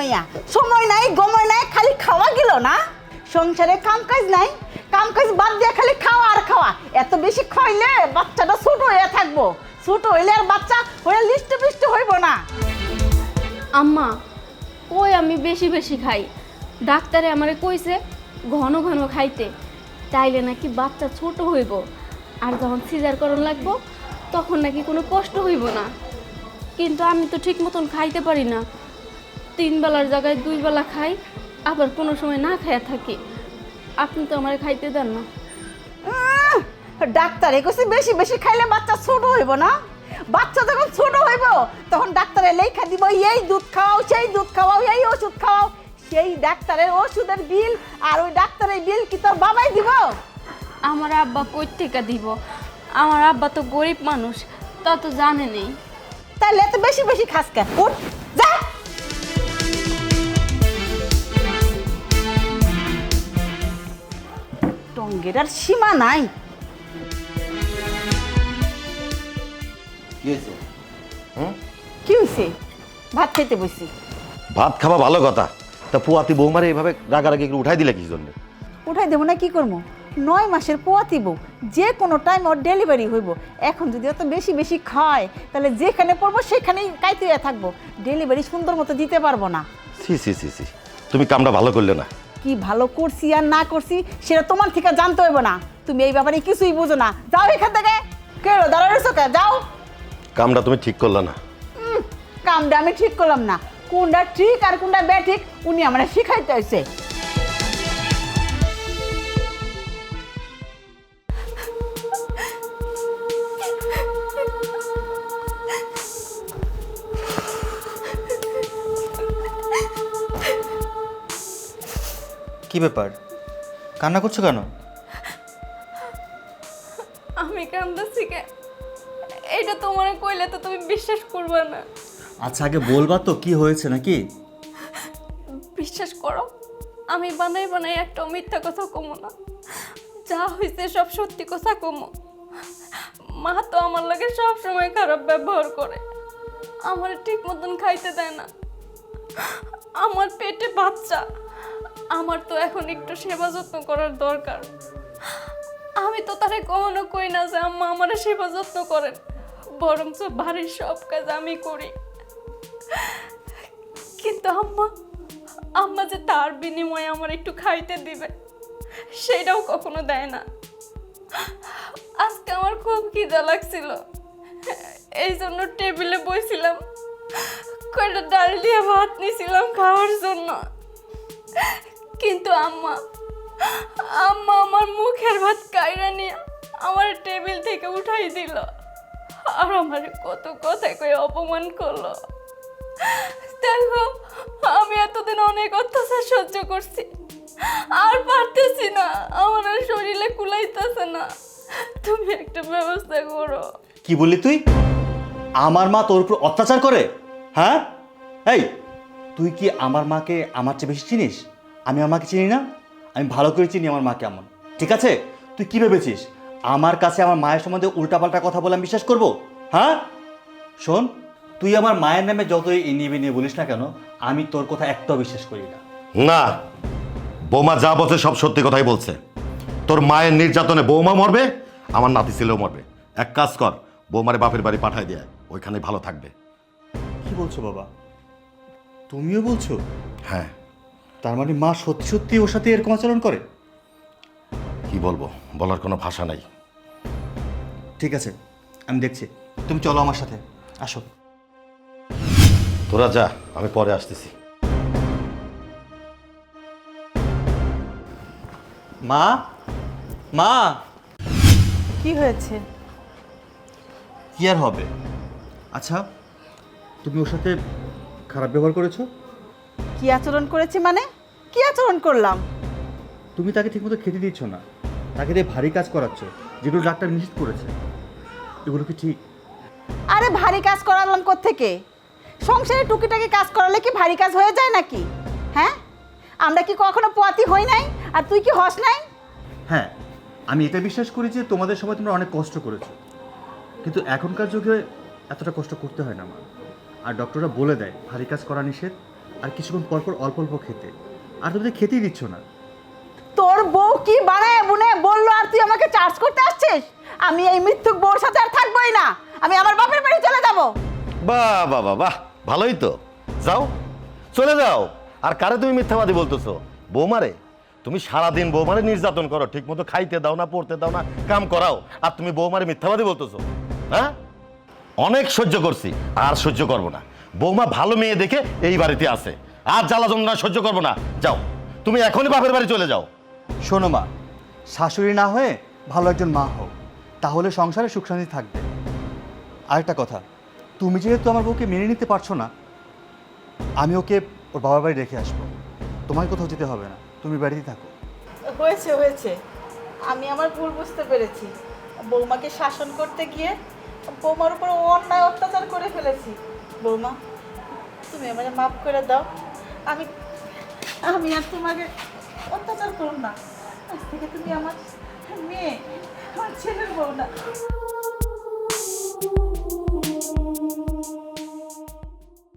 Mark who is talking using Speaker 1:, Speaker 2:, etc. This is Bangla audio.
Speaker 1: মাইয়া। সময় নাই, গময় নাই, খালি খাওয়া গেল না? সংসারে কাম কাজ নাই। কাম কাজ বাদ দিয়ে খালি খাওয়া আর খাওয়া। এত বেশি খাইলে বাচ্চাটা ছোট হয়ে থাকব। ছোট হইলে আর বাচ্চা হয়ে লিষ্ট পিষ্ট হইব না।
Speaker 2: আম্মা, কই আমি বেশি বেশি খাই? ডাক্তারে আমারে কইছে ঘন ঘন খাইতে। তাইলে নাকি বাচ্চা ছোট হইব। আর যখন সিজার করণ লাগবো, তখন নাকি কোনো কষ্ট হইব না। কিন্তু আমি তো ঠিক মতন খাইতে পারি না। তিন বেলার জায়গায় দুই বেলা খাই আবার কোনো সময় না খাইয়া থাকি। আপনি তো আমার খাইতে দেন না।
Speaker 1: ডাক্তারে কইছে বেশি বেশি খাইলে বাচ্চা ছোট হইব না। বাচ্চা যখন ছোট হইব তখন ডাক্তারে লেখা দিব এই দুধ খাওয়াও সেই দুধ খাওয়াও এই ওষুধ খাওয়াও সেই ডাক্তারের ওষুধের বিল আর ওই ডাক্তারের বিল কি তোর বাবাই দিব?
Speaker 2: আমার আব্বা কই থেকে দিব। আমার আব্বা তো গরিব মানুষ তা তো জানে নেই।
Speaker 1: তাহলে এত বেশি বেশি খাস কেন? টঙ্গের আর সীমা নাই।
Speaker 3: কি হয়েছে? হুম?
Speaker 1: কি হয়েছে? ভাত খেতে বসছি।
Speaker 3: ভাত খাওয়া ভালো কথা। তা পুয়াতি বৌমারে এইভাবে রাগারাগি একটু উঠাই দিলে কি জন্য?
Speaker 1: উঠাই দেবো না কি করব? নয় মাসের পোয়াতি বউ যে কোনো টাইম ওর ডেলিভারি হইব। এখন যদি অত বেশি বেশি খায় তাহলে যেখানে পড়ব সেখানেই কাইতে থাকব। ডেলিভারি সুন্দর মতো দিতে পারব না।
Speaker 3: সি সি সি সি তুমি কামটা ভালো করলে না।
Speaker 1: কি ভালো করছি আর না করছি সেটা তোমার থেকে জানতে হইব না। তুমি এই ব্যাপারে কিছুই বুঝো না। যাও এখান থেকে। কেউ দাঁড়ানো কে যাও।
Speaker 3: কামটা তুমি ঠিক করলে না।
Speaker 1: কামটা আমি ঠিক করলাম না। কোনটা ঠিক আর কোনটা ব্যাঠিক উনি আমরা শিখাইতে হয়েছে
Speaker 4: কি ব্যাপার? কান্না করছ কেন?
Speaker 2: আমি কান্দাছি কে? এটা তোমার কইলে তো তুমি বিশ্বাস করবে না।
Speaker 4: আচ্ছা আগে বলবা তো কি হয়েছে নাকি?
Speaker 2: বিশ্বাস করো আমি বানাই বানাই একটা মিথ্যা কথা কমো না। যা হয়েছে সব সত্যি কথা কমো। মা তো আমার লাগে সব সময় খারাপ ব্যবহার করে। আমার ঠিক মতন খাইতে দেয় না। আমার পেটে বাচ্চা। আমার তো এখন একটু সেবা যত্ন করার দরকার। আমি তো তারে কখনো কই না যে আম্মা আমার সেবা যত্ন করেন। বরঞ্চ বাড়ির সব কাজ আমি করি। কিন্তু আম্মা আম্মা যে তার বিনিময়ে আমার একটু খাইতে দিবে, সেটাও কখনো দেয় না। আজকে আমার খুব খিদা লাগছিল। এই জন্য টেবিলে বসছিলাম কয়টা ডাল দিয়ে ভাত নিয়েছিলাম খাওয়ার জন্য। কিন্তু আম্মা আম্মা আমার মুখের ভাত কাইরা নিয়ে আমার টেবিল থেকে উঠাই দিল আর আমার কত কথায় কই অপমান করল। দেখো, আমি এতদিন অনেক অত্যাচার সহ্য করছি, আর পারতেছি না, আমার আর শরীরে কুলাইতেছে না। তুমি একটা ব্যবস্থা করো।
Speaker 4: কি বললি তুই? আমার মা তোর উপর অত্যাচার করে? হ্যাঁ? এই তুই কি আমার মাকে আমার চেয়ে বেশি চিনিস? আমি আমার মাকে চিনি না? আমি ভালো করে চিনি আমার মাকে এমন। ঠিক আছে? তুই কি ভেবেছিস? আমার কাছে আমার মায়ের সম্বন্ধে উল্টাপাল্টা কথা বলে আমি বিশ্বাস করব? হ্যাঁ? শোন তুই আমার মায়ের নামে যতই ইনিয়ে নিয়ে বলিস না কেন আমি তোর কথা একটাও বিশ্বাস করি না।
Speaker 3: না বৌমা যা বলছে সব সত্যি কথাই বলছে। তোর মায়ের নির্যাতনে বৌমা মরবে আমার নাতি ছেলেও মরবে। এক কাজ কর বৌমারে বাপের বাড়ি পাঠায় দেয় ওইখানে ভালো থাকবে।
Speaker 4: কি বলছো বাবা? তুমিও বলছো?
Speaker 3: হ্যাঁ।
Speaker 4: তার মানে মা সত্যি সত্যি ওর সাথে এরকম আচরণ করে?
Speaker 3: কি বলব? বলার কোনো ভাষা নাই।
Speaker 4: ঠিক আছে আমি দেখছি। তুমি চলো আমার সাথে। আসো।
Speaker 3: তোরা যা আমি পরে আসতেছি।
Speaker 4: মা? মা?
Speaker 1: কি হয়েছে?
Speaker 4: কি আর হবে? আচ্ছা তুমি ওর সাথে খারাপ ব্যবহার করেছ?
Speaker 1: কি আচরণ করেছি মানে? কি আচরণ করলাম?
Speaker 4: তুমি তাকে ঠিকমতো খেতে দিচ্ছ না। তাকে দিয়ে ভারী কাজ করাচ্ছ যেগুলো ডাক্তার নিষেধ করেছে। এগুলো কি ঠিক?
Speaker 1: আরে ভারী কাজ করালাম থেকে সংসারে টুকিটাকি কাজ করালে কি ভারী কাজ হয়ে যায় নাকি? হ্যাঁ? আমরা কি কখনো পোয়াতি হই নাই? আর তুই কি হস নাই?
Speaker 4: হ্যাঁ আমি এটা বিশ্বাস করি যে তোমাদের সময় তোমরা অনেক কষ্ট করেছ। কিন্তু এখনকার যুগে এতটা কষ্ট করতে হয় না মা। আর ডক্টররা বলে দেয় ভারী কাজ করা নিষেধ আর কিছুক্ষণ পর পর অল্প অল্প খেতে। আর তুমি তো খেতেই দিচ্ছ না।
Speaker 1: তোর বউ কি বানায় বুনে বলল আর তুই আমাকে চার্জ করতে আসছিস? আমি এই মৃত্যুক বউর সাথে আর থাকবোই না। আমি আমার বাপের বাড়ি চলে যাব।
Speaker 3: বাহ বাহ বাহ বাহ ভালোই তো। যাও চলে যাও। আর কারে তুমি মিথ্যাবাদী বলতেছো? বৌমারে? তুমি সারাদিন বৌমারে নির্যাতন করো ঠিক মতো খাইতে দাও না পড়তে দাও না কাম করাও। আর তুমি বৌমারে মিথ্যাবাদী বলতেছো হ্যাঁ? অনেক সহ্য করছি আর সহ্য করব না। বৌমা ভালো মেয়ে দেখে এই বাড়িতে আছে। আর জ্বালা যন্ত্রণা সহ্য করব না। যাও তুমি এখনই বাপের বাড়ি চলে যাও।
Speaker 4: শোনো মা শাশুড়ি না হয়ে ভালো একজন মা হও তাহলে সংসারে সুখ শান্তি থাকবে। আরেকটা কথা তুমি যেহেতু আমার বউকে মেনে নিতে পারছ না আমি ওকে ওর বাবার বাড়ি রেখে আসব। তোমায় কোথাও যেতে হবে না তুমি বাড়িতে থাকো।
Speaker 1: হয়েছে হয়েছে। আমি আমার ভুল বুঝতে পেরেছি। বৌমাকে শাসন করতে গিয়ে বৌমার উপর অন্যায় অত্যাচার করে ফেলেছি। বৌমা, তুমি আমাকে মাফ করে দাও। আমি আমি আর তোমাকে অত্যাচার করুন না। আজ থেকে তুমি আমার মেয়ে, আমার ছেলের বউ না।